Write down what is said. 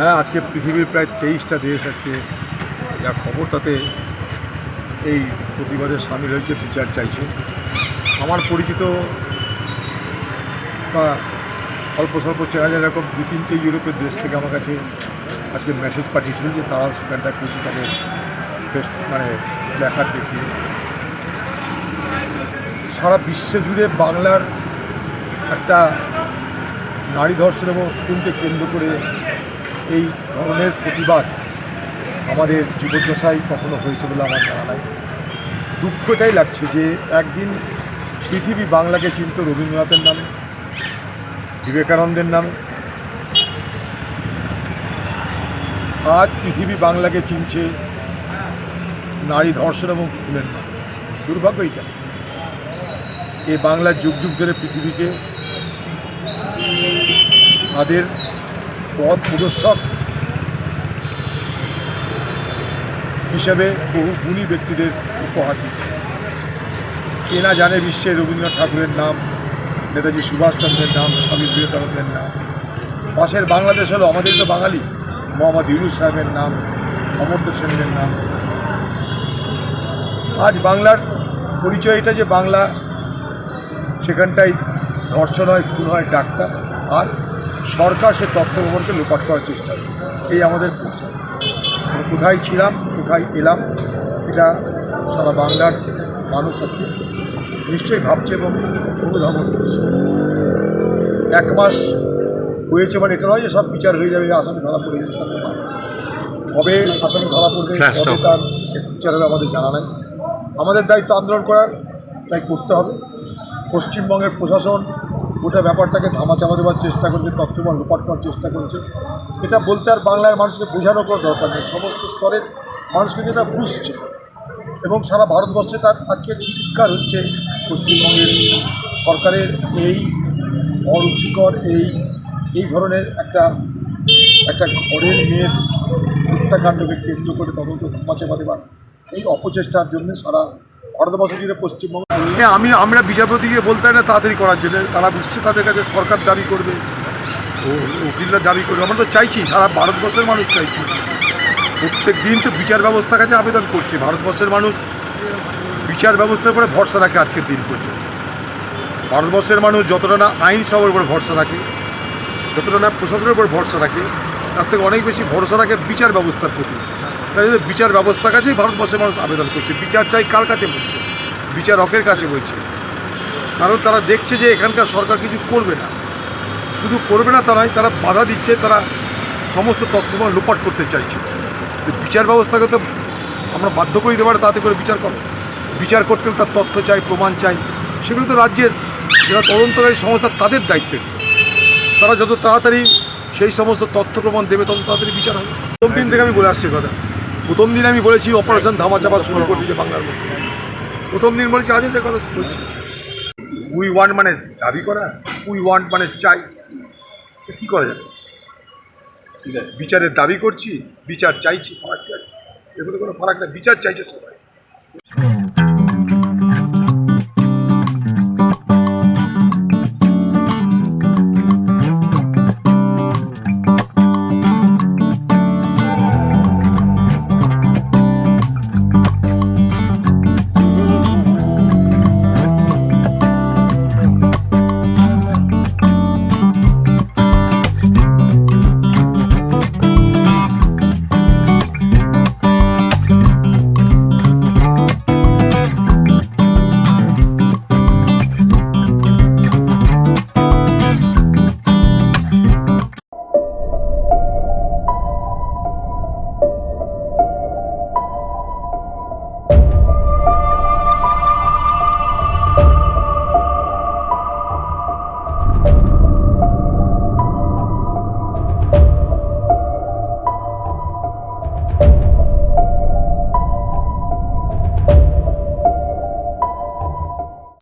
হ্যাঁ আজকে পৃথিবীর প্রায় তেইশটা দেশ আজকে যা খবর তাতে এই প্রতিবাদে সামিল হয়েছে, বিচার চাইছে। আমার পরিচিত বা অল্প স্বল্প চেনা যায় এরকম দু তিনটে ইউরোপের দেশ থেকে আমার কাছে আজকে মেসেজ পাঠিয়েছিল যে তারা সেখানটা কিছু তাদের ফেস্ট মানে দেখার দেখিয়ে সারা বিশ্ব জুড়ে বাংলার একটা নারী ধর্ষণ এবং কেন্দ্র করে এই ধরনের প্রতিবাদ আমাদের জীবদ্দশায় কখনো হয়েছে বলে আমার জানা নাই। দুঃখ এটাই লাগছে যে একদিন পৃথিবী বাংলাকে চিনত রবীন্দ্রনাথের নামে, বিবেকানন্দের নামে। আজ পৃথিবী বাংলাকে চিনছে নারী ধর্ষণ এবং খুনের নামে। দুর্ভাগ্য এইটা। এই বাংলার যুগ যুগ ধরে পৃথিবীকে তাদের পথ প্রদর্শক হিসাবে বহু গুণী ব্যক্তিদের উপহার দিচ্ছে। কে না জানে বিশ্বে রবীন্দ্রনাথ ঠাকুরের নাম, নেতাজি সুভাষচন্দ্রের নাম, স্বামী বিবেকানন্দের নাম। পাশের বাংলাদেশ হলো আমাদের তো বাঙালি, মোহাম্মদ ইউনুস সাহেবের নাম, অমর্ত্য সেনের নাম। আজ বাংলার পরিচয় এটা যে বাংলা, সেখানটায় ধর্ষণ হয়, খুন হয় ডাক্তার, আর সরকার সে তথ্য প্রমাণকে লোপাট করার চেষ্টা করে। এই আমাদের পরিচয়। কোথায় ছিলাম কোথায় এলাম এটা সারা বাংলার মানুষ আজকে নিশ্চয়ই ভাবছে এবং অনুধাবন করছে। এক মাস হয়েছে মানে এটা নয় যে সব বিচার হয়ে যাবে আসামি ধরা পড়ে যাবে তাতে কবে আসামি ধরা পড়বে কবে তার বিচার হবে আমাদের জানা নাই। আমাদের দায়িত্ব আন্দোলন করার তাই করতে হবে। পশ্চিমবঙ্গের প্রশাসন গোটা ব্যাপারটাকে ধামাচাপা দেওয়ার চেষ্টা করেছে তথ্যমান লোপাট করার চেষ্টা করেছে। এটা বলতে আর বাংলার মানুষকে বোঝানো কোনো দরকার নেই। সমস্ত স্তরের মানুষকে এটা বুঝছে এবং সারা ভারতবর্ষে তার আজকে চিৎকার হচ্ছে পশ্চিমবঙ্গের সরকারের এই অরুচিকর, এই এই ধরনের একটা একটা ঘরের মেয়ের হত্যাকাণ্ডকে কেন্দ্র করে তদন্ত ধামাচাপা দেওয়ার এই অপচেষ্টার জন্য সারা ভারতবর্ষ হ্যাঁ আমি, আমরা বিচারপতিকে বলতে না তাড়াতাড়ি করার জন্য। তারা বুঝছে তাদের কাছে সরকার দাবি করবে। উকিলরা দাবি করবে। আমরা তো চাইছি, সারা ভারতবর্ষের মানুষ চাইছি। প্রত্যেক দিন তো বিচার ব্যবস্থার কাছে আবেদন করছে। ভারতবর্ষের মানুষ বিচার ব্যবস্থার উপরে ভরসা রাখে আজকের দিন পর্যন্ত। ভারতবর্ষের মানুষ যতটা না আইন সবের উপর ভরসা রাখে, যতটা না প্রশাসনের উপর ভরসা রাখে, তার থেকে অনেক বেশি ভরসা রাখে বিচার ব্যবস্থার প্রতি। জন্য বিচার ব্যবস্থার কাছেই ভারতবর্ষের মানুষ আবেদন করছে। বিচার চাই কার কাছে বলছে? বিচারকের কাছে বলছে। কারণ তারা দেখছে যে এখানকার সরকার কিছু করবে না। শুধু করবে না তা নয়, তারা বাধা দিচ্ছে, তারা সমস্ত তথ্যমান লোপাট করতে চাইছে। বিচার ব্যবস্থাকে তো আমরা বাধ্য করে দিতে পারি, তাতে করে বিচার করো। বিচার করতে হলে তার তথ্য চাই, প্রমাণ চাই। সেগুলো তো রাজ্যের যারা তদন্তকারী সংস্থা, তাদের দায়িত্ব। তারা যত তাড়াতাড়ি সেই সমস্ত তথ্য প্রমাণ দেবে, তত তাড়াতাড়ি বিচার হবে। প্রথম দিন থেকে আমি বলে আসছি কথা। প্রথম দিন আমি বলেছি অপারেশন ধামাচাপা শুরু করে দিয়েছে বাংলার মধ্যে। প্রথম দিন বলেছি আজও সে কথা বলছি। উই ওয়ান্ট মানে দাবি করা উই ওয়ান্ট মানে চাই। কী করা যাবে? বিচারের দাবি করছি বিচার চাইছি ফারাক আছে? এগুলো কোনো ফারাক না বিচার চাইছে সবাই।